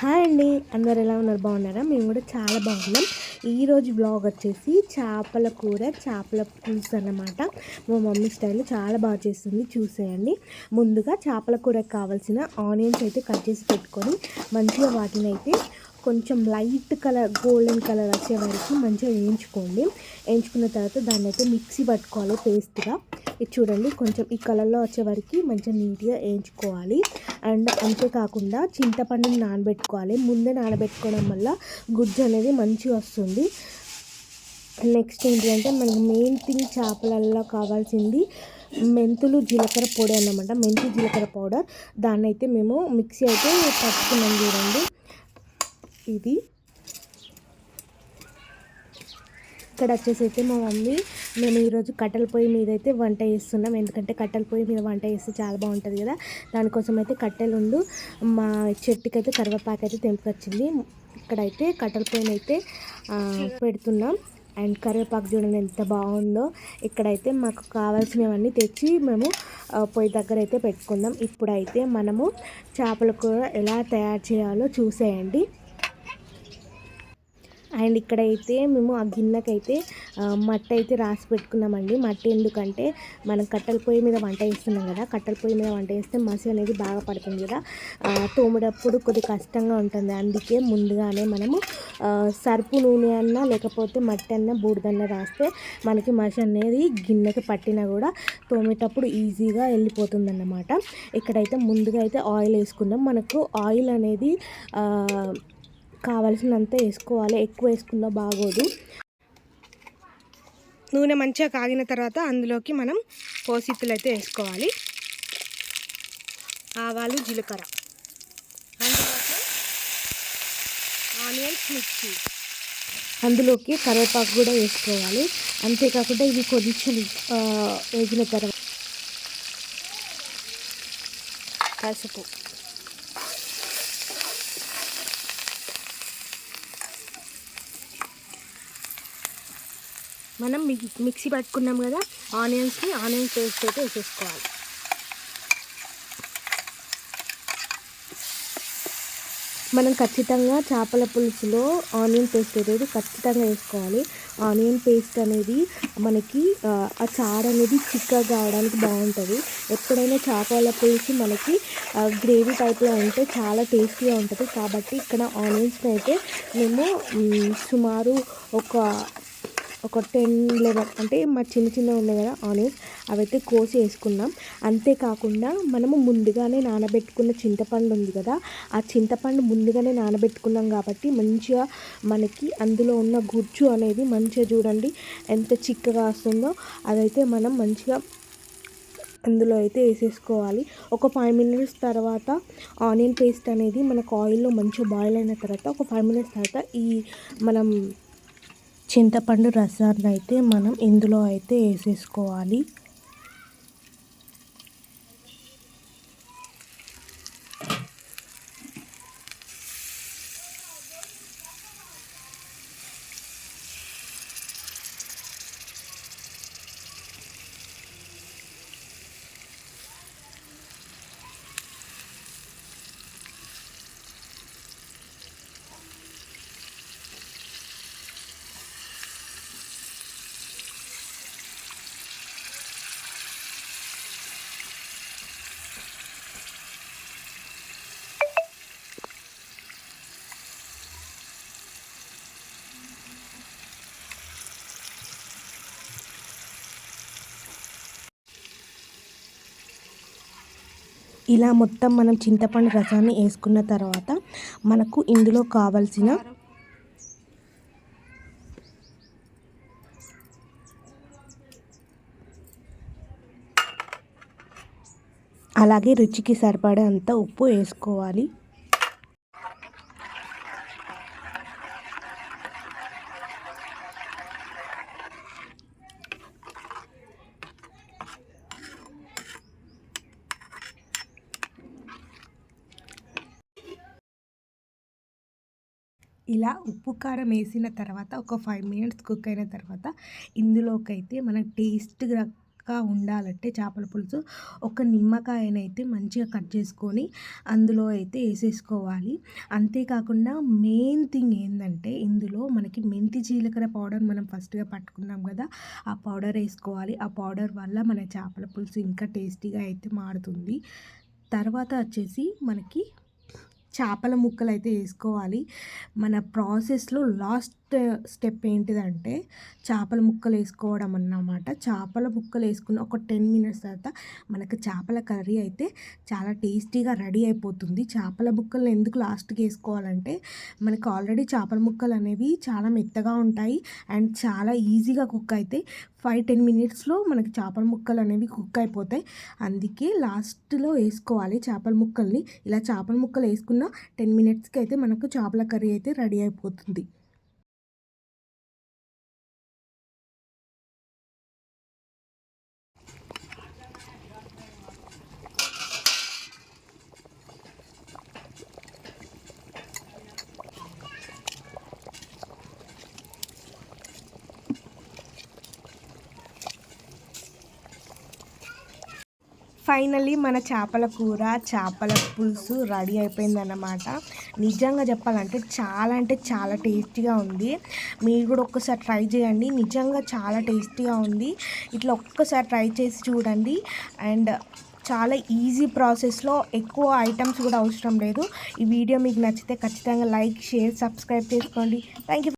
Hi అండి. అందరు ఎలా ఉన్నారు? బాగున్నారా? మేము కూడా చాలా బాగున్నాం. ఈరోజు బ్లాగ్ వచ్చేసి చేపల కూర చేపల పులుసు అన్నమాట. మా మమ్మీ స్టైల్ చాలా బాగా చేస్తుంది. చూసేయండి. ముందుగా చేపల కూరకు కావాల్సిన ఆనియన్స్ అయితే కట్ చేసి పెట్టుకొని మంచిగా వాటిని అయితే కొంచెం లైట్ కలర్ గోల్డెన్ కలర్ వచ్చే వరకు మంచిగా వేయించుకోండి. వేయించుకున్న తర్వాత దాన్ని అయితే మిక్సీ పట్టుకోవాలి పేస్ట్గా. ఇది చూడండి కొంచెం ఈ కలర్లో వచ్చే వరకు మంచిగా నీట్గా వేయించుకోవాలి. అండ్ అంతేకాకుండా చింతపండుని నానబెట్టుకోవాలి. ముందే నానబెట్టుకోవడం వల్ల గుజ్జు అనేది మంచిగా వస్తుంది. నెక్స్ట్ ఏంటంటే మనకి మెయిన్ థింగ్ చేపలల్లో కావాల్సింది మెంతులు జీలకర్ర పొడి అన్నమాట. మెంతి జీలకర్ర పౌడర్. దాన్ని అయితే మేము మిక్సీ అయితే పట్టుకున్నాం చూడండి. ఇది. ఇక్కడ వచ్చేసి అయితే మా మమ్మీ మేము ఈరోజు కట్టెల పొయ్యి మీద అయితే వంట చేస్తున్నాం. ఎందుకంటే కట్టెల పొయ్యి మీద వంట చేస్తే చాలా బాగుంటుంది కదా. దానికోసం అయితే కట్టెలు ఉండు మా చెట్టుకైతే కరివేపాకు అయితే తెంపుకొచ్చింది. ఇక్కడైతే కట్టెల పొయ్యిని అయితే పెడుతున్నాం. అండ్ కరివేపాకు చూడండి ఎంత బాగుందో. ఇక్కడైతే మాకు కావాల్సినవన్నీ తెచ్చి మేము పొయ్యి దగ్గర అయితే పెట్టుకుందాం. ఇప్పుడైతే మనము చేపల కూర ఎలా తయారు చేయాలో చూసేయండి. అండ్ ఇక్కడైతే మేము ఆ గిన్నెకైతే మట్టి అయితే రాసి పెట్టుకున్నామండి. మట్టి ఎందుకంటే మనం కట్టెల పొయ్యి మీద వంట చేస్తున్నాం కదా కట్టెల పొయ్యి మీద వంట చేస్తే మసి అనేది బాగా పడుతుంది కదా. తోమేటప్పుడు కొద్ది కష్టంగా ఉంటుంది. అందుకే ముందుగానే మనము సరుపు నూనె అన్నా లేకపోతే మట్టి అన్నా బూడిదన్న రాస్తే మనకి మసి అనేది గిన్నెకి పట్టినా కూడా తోమేటప్పుడు ఈజీగా వెళ్ళిపోతుంది అన్నమాట ఇక్కడైతే ముందుగా అయితే ఆయిల్ వేసుకున్నాం మనకు ఆయిల్ అనేది కావలసినంత వేసుకోవాలి. ఎక్కువ వేసుకున్నా బాగోదు. నూనె మంచిగా కాగిన తర్వాత అందులోకి మనం పోసిత్తులు అయితే వేసుకోవాలి. ఆవాలు జీలకర్ర. అందులోకి ఆనియన్స్ మిర్చి. అందులోకి కరివేపాకు కూడా వేసుకోవాలి. అంతేకాకుండా ఇవి కొంచెం వేగిన తర్వాత పసుపు మనం మిక్సీ పట్టుకున్నాం కదా ఆనియన్స్ని ఆనియన్ పేస్ట్ అయితే వేసేసుకోవాలి. మనం ఖచ్చితంగా చేపల పులుసులో ఆనియన్ పేస్ట్ అనేది ఖచ్చితంగా వేసుకోవాలి. ఆనియన్ పేస్ట్ అనేది మనకి ఆ చారు అనేది చిక్కగా కావడానికి బాగుంటుంది. ఎప్పుడైనా చేపల పులుసు మనకి గ్రేవీ టైప్లో ఉంటే చాలా టేస్టీగా ఉంటుంది. కాబట్టి ఇక్కడ ఆనియన్స్ని అయితే మేము సుమారు ఒక ఒక టెన్ లెవెన్ అంటే మా చిన్న చిన్న ఉన్నాయి కదా ఆనియన్స్ అవైతే కోసి వేసుకున్నాం అంతేకాకుండా మనము ముందుగానే నానబెట్టుకున్న చింతపండు ఉంది కదా ఆ చింతపండు ముందుగానే నానబెట్టుకున్నాం కాబట్టి మంచిగా మనకి అందులో ఉన్న గుజ్జు అనేది మంచిగా చూడండి ఎంత చిక్కగా వస్తుందో అదైతే మనం మంచిగా అందులో అయితే వేసేసుకోవాలి. ఒక ఫైవ్ మినిట్స్ తర్వాత ఆనియన్ పేస్ట్ అనేది మనకు ఆయిల్లో మంచిగా బాయిల్ అయిన తర్వాత ఒక ఫైవ్ మినిట్స్ తర్వాత ఈ మనం చింతపండు రసాన్ని అయితే మనం ఇందులో అయితే వేసేసుకోవాలి. ఇలా మొత్తం మనం చింతపండు రసాన్ని వేసుకున్న తర్వాత మనకు ఇందులో కావలసిన అలాగే రుచికి సరిపడే అంత ఉప్పు వేసుకోవాలి. ఇలా ఉప్పు కారం వేసిన తర్వాత ఒక ఫైవ్ మినిట్స్ కుక్ అయిన తర్వాత ఇందులోకైతే మన టేస్ట్గా ఉండాలంటే చేపల పులుసు ఒక నిమ్మకాయనైతే మంచిగా కట్ చేసుకొని అందులో అయితే వేసేసుకోవాలి. అంతేకాకుండా మెయిన్ థింగ్ ఏంటంటే ఇందులో మనకి మెంతి జీలకర్ర పౌడర్ మనం ఫస్ట్గా పట్టుకున్నాం కదా ఆ పౌడర్ వేసుకోవాలి. ఆ పౌడర్ వల్ల మన చేపల పులుసు ఇంకా టేస్టీగా అయితే మారుతుంది. తర్వాత వచ్చేసి మనకి చేపల ముక్కలు అయితే వేసుకోవాలి. మన ప్రాసెస్లో లాస్ట్ స్టెప్ ఏంటిదంటే చేపల ముక్కలు వేసుకోవడం అన్నమాట. చేపల ముక్కలు వేసుకున్న ఒక టెన్ మినిట్స్ తర్వాత మనకు చేపల కర్రీ అయితే చాలా టేస్టీగా రెడీ అయిపోతుంది. చేపల ముక్కలు ఎందుకు లాస్ట్కి వేసుకోవాలంటే మనకు ఆల్రెడీ చేపల ముక్కలు అనేవి చాలా మెత్తగా ఉంటాయి. అండ్ చాలా ఈజీగా కుక్ అయితే ఫైవ్ టెన్ మినిట్స్లో మనకి చేపల ముక్కలు అనేవి కుక్ అయిపోతాయి. అందుకే లాస్ట్లో వేసుకోవాలి చేపల ముక్కల్ని. ఇలా చేపల ముక్కలు వేసుకున్న టెన్ మినిట్స్కి అయితే మనకు చేపల కర్రీ అయితే రెడీ అయిపోతుంది. ఫైనల్లీ మన చేపల కూర చేపల పులుసు రెడీ అయిపోయిందన్నమాట. నిజంగా చెప్పాలంటే చాలా అంటే చాలా టేస్టీగా ఉంది. మీరు కూడా ఒక్కసారి ట్రై చేయండి. నిజంగా చాలా టేస్టీగా ఉంది. ఇట్లా ఒక్కసారి ట్రై చేసి చూడండి. అండ్ చాలా ఈజీ ప్రాసెస్లో ఎక్కువ ఐటమ్స్ కూడా అవసరం లేదు. ఈ వీడియో మీకు నచ్చితే ఖచ్చితంగా లైక్ షేర్ సబ్స్క్రైబ్ చేసుకోండి. Thank you